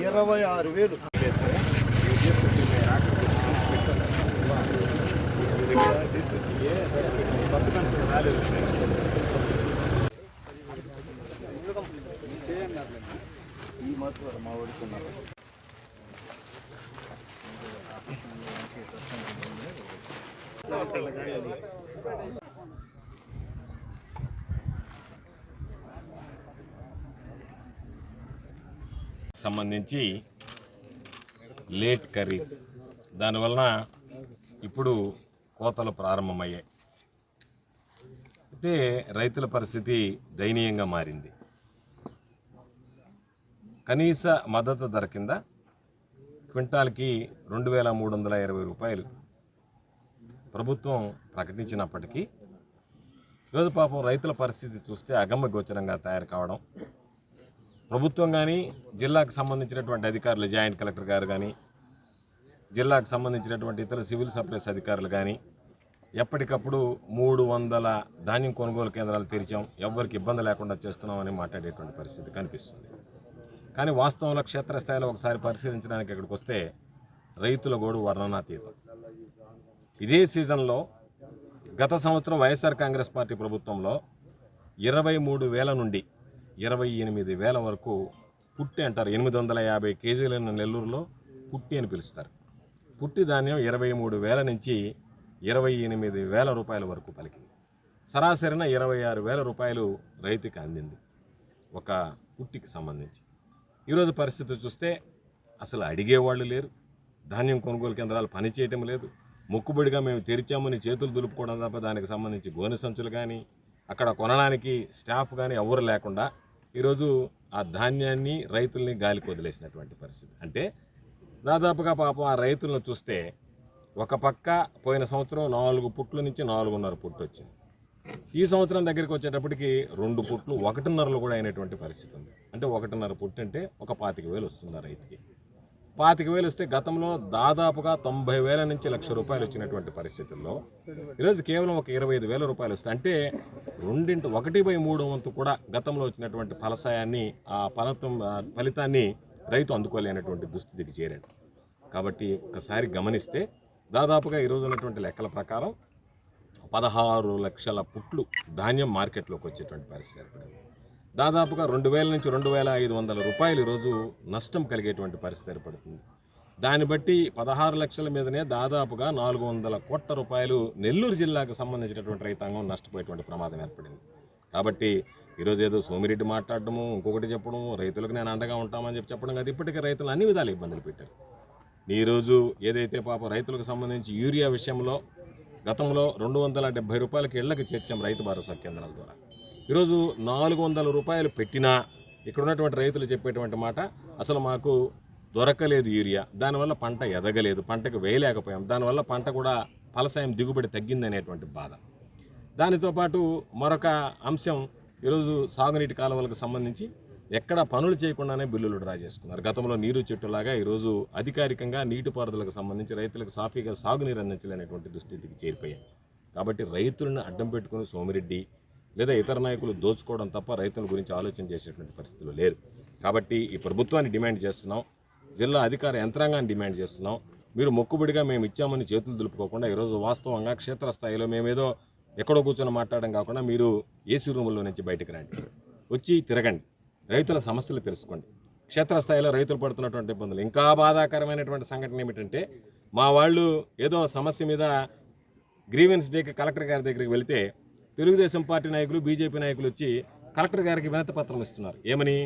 ఇరవై ఆరు వేలు. ఈ మాత్రం మా ఓడుకున్నారు సంబంధించి లేట్ ఖరీఫ్ దానివలన ఇప్పుడు కోతలు ప్రారంభమయ్యాయి. అయితే రైతుల పరిస్థితి దయనీయంగా మారింది. కనీస మద్దతు ధర కింద క్వింటాల్కి రెండు వేల మూడు వందల ఇరవై రూపాయలు ప్రభుత్వం ప్రకటించినప్పటికీ ఈరోజు పాపం రైతుల పరిస్థితి చూస్తే అగమ్య గోచరంగా తయారు కావడం ప్రభుత్వం కానీ జిల్లాకు సంబంధించినటువంటి అధికారులు జాయింట్ కలెక్టర్ గారు కానీ జిల్లాకు సంబంధించినటువంటి ఇతర సివిల్ సప్లైస్ అధికారులు కానీ ఎప్పటికప్పుడు మూడు వందల ధాన్యం కొనుగోలు కేంద్రాలు తెరిచాం. ఎవ్వరికి ఇబ్బంది లేకుండా చేస్తున్నామని మాట్లాడేటువంటి పరిస్థితి కనిపిస్తుంది. కానీ వాస్తవంలో క్షేత్రస్థాయిలో ఒకసారి పరిశీలించడానికి ఇక్కడికి వస్తే రైతుల గోడు వర్ణనాతీతం. ఇదే సీజన్లో గత సంవత్సరం వైఎస్ఆర్ కాంగ్రెస్ పార్టీ ప్రభుత్వంలో ఇరవై మూడు వేల నుండి ఇరవై ఎనిమిది వేల వరకు పుట్టి అంటారు. ఎనిమిది వందల యాభై కేజీలైన నెల్లూరులో పుట్టి అని పిలుస్తారు. పుట్టి ధాన్యం ఇరవై మూడు వేల నుంచి ఇరవై ఎనిమిది వేల రూపాయల వరకు పలికింది. సరాసరిన ఇరవై ఆరు వేల రూపాయలు రైతుకి అందింది. ఒక పుట్టికి సంబంధించి. ఈరోజు పరిస్థితి చూస్తే అసలు అడిగేవాళ్ళు లేరు. ధాన్యం కొనుగోలు కేంద్రాలు పనిచేయటం లేదు. మొక్కుబడిగా మేము తెరిచామని చేతులు దులుపుకోవడం తప్ప దానికి సంబంధించి గోనె సంచులు కానీ అక్కడ కొనడానికి స్టాఫ్ కానీ ఎవరు లేకుండా ఈరోజు ఆ ధాన్యాన్ని రైతుల్ని గాలికి వదిలేసినటువంటి పరిస్థితి. అంటే దాదాపుగా పాపం ఆ రైతులను చూస్తే ఒక పక్క పోయిన సంవత్సరం నాలుగు పుట్ల నుంచి నాలుగున్నర పుట్టు వచ్చింది. ఈ సంవత్సరం దగ్గరికి వచ్చేటప్పటికి రెండు పుట్లు ఒకటిన్నరలు కూడా అయినటువంటి పరిస్థితి ఉంది. అంటే ఒకటిన్నర పుట్టు అంటే ఒక పాతిక వేలు వస్తుంది ఆ రైతుకి. పాతిక వేలు వస్తే గతంలో దాదాపుగా తొంభై వేల నుంచి లక్ష రూపాయలు వచ్చినటువంటి పరిస్థితుల్లో ఈరోజు కేవలం ఒక ఇరవై ఐదు వేల రూపాయలు వస్తాయి. అంటే రెండింటి ఒకటి బై మూడు వంతు కూడా గతంలో వచ్చినటువంటి ఫలసాయాన్ని ఆ ఫలితం ఫలితాన్ని రైతు అందుకోలేనటువంటి దుస్థితికి చేరాడు. కాబట్టి ఒకసారి గమనిస్తే దాదాపుగా ఈరోజు ఉన్నటువంటి లెక్కల ప్రకారం పదహారు లక్షల పుట్లు ధాన్యం మార్కెట్లోకి వచ్చేటువంటి పరిస్థితి ఏర్పడింది. దాదాపుగా రెండు వేల నుంచి రెండు వేల ఐదు వందల రూపాయలు ఈరోజు నష్టం కలిగేటువంటి పరిస్థితి ఏర్పడుతుంది. దాన్ని బట్టి పదహారు లక్షల మీదనే దాదాపుగా నాలుగు వందల కోట్ల రూపాయలు నెల్లూరు జిల్లాకు సంబంధించినటువంటి రైతాంగం నష్టపోయేటువంటి ప్రమాదం ఏర్పడింది. కాబట్టి ఈరోజు ఏదో సోమిరెడ్డి మాట్లాడటము ఇంకొకటి చెప్పడం రైతులకు నేను అండగా ఉంటామని చెప్పి చెప్పడం కాదు. ఇప్పటికే రైతులు అన్ని విధాలు ఇబ్బందులు పెట్టారు. ఈరోజు ఏదైతే పాప రైతులకు సంబంధించి యూరియా విషయంలో గతంలో రెండు వందల డెబ్బై రూపాయలకి ఇళ్ళకు చేర్చాం రైతు భరోసా కేంద్రాల ద్వారా. ఈరోజు నాలుగు వందల రూపాయలు పెట్టినా ఇక్కడ ఉన్నటువంటి రైతులు చెప్పేటువంటి మాట అసలు మాకు దొరకలేదు యూరియా. దానివల్ల పంట ఎదగలేదు పంటకు వేయలేకపోయాం. దానివల్ల పంట కూడా ఫలసాయం దిగుబడి తగ్గిందనేటువంటి బాధ. దానితో పాటు మరొక అంశం ఈరోజు సాగునీటి కాలువలకు సంబంధించి ఎక్కడ పనులు చేయకుండానే బిల్లులు డ్రా చేసుకున్నారు. గతంలో నీరు చెట్టులాగా ఈరోజు అధికారికంగా నీటిపారుదలకు సంబంధించి రైతులకు సాఫీగా సాగునీరు అందించలేనటువంటి దుస్థితికి చేరిపోయాయి కాబట్టి రైతులను అడ్డం పెట్టుకుని సోమిరెడ్డి లేదా ఇతర నాయకులు దోచుకోవడం తప్ప రైతుల గురించి ఆలోచన చేసేటువంటి పరిస్థితులు లేరు. కాబట్టి ఈ ప్రభుత్వాన్ని డిమాండ్ చేస్తున్నాం జిల్లా అధికార యంత్రాంగాన్ని డిమాండ్ చేస్తున్నాం. మీరు మొక్కుబడిగా మేము ఇచ్చామని చేతులు దులుపుకోకుండా ఈరోజు వాస్తవంగా క్షేత్రస్థాయిలో మేమేదో ఎక్కడో కూర్చొని మాట్లాడడం కాకుండా మీరు ఏసీ రూముల్లో నుంచి బయటకు రండి. వచ్చి తిరగండి. రైతుల సమస్యలు తెలుసుకోండి. క్షేత్రస్థాయిలో రైతులు పడుతున్నటువంటి ఇబ్బందులు. ఇంకా బాధాకరమైనటువంటి సంఘటన ఏమిటంటే మా వాళ్ళు ఏదో సమస్య మీద గ్రీవెన్స్ డేకి కలెక్టర్ గారి దగ్గరికి వెళితే తెలుగుదేశం పార్టీ నాయకులు బీజేపీ నాయకులు వచ్చి కలెక్టర్ గారికి వినతి పత్రం ఇస్తున్నారు. ఏమని?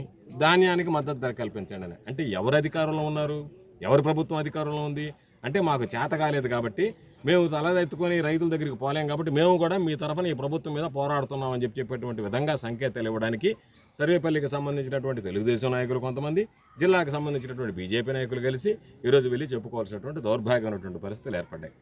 ధాన్యానికి మద్దతు ధర కల్పించండి అని. అంటే ఎవరు అధికారంలో ఉన్నారు? ఎవరు ప్రభుత్వం అధికారంలో ఉంది? అంటే మాకు చేత కాలేదు కాబట్టి మేము తలదెత్తుకొని రైతుల దగ్గరికి పోలేం కాబట్టి మేము కూడా మీ తరఫున ఈ ప్రభుత్వం మీద పోరాడుతున్నామని చెప్పి చెప్పేటువంటి విధంగా సంకేతాలు ఇవ్వడానికి సర్వేపల్లికి సంబంధించినటువంటి తెలుగుదేశం నాయకులు కొంతమంది జిల్లాకు సంబంధించినటువంటి బీజేపీ నాయకులు కలిసి ఈరోజు వెళ్ళి చెప్పుకోవాల్సినటువంటి దౌర్భాగ్యమైనటువంటి పరిస్థితులు ఏర్పడ్డాయి.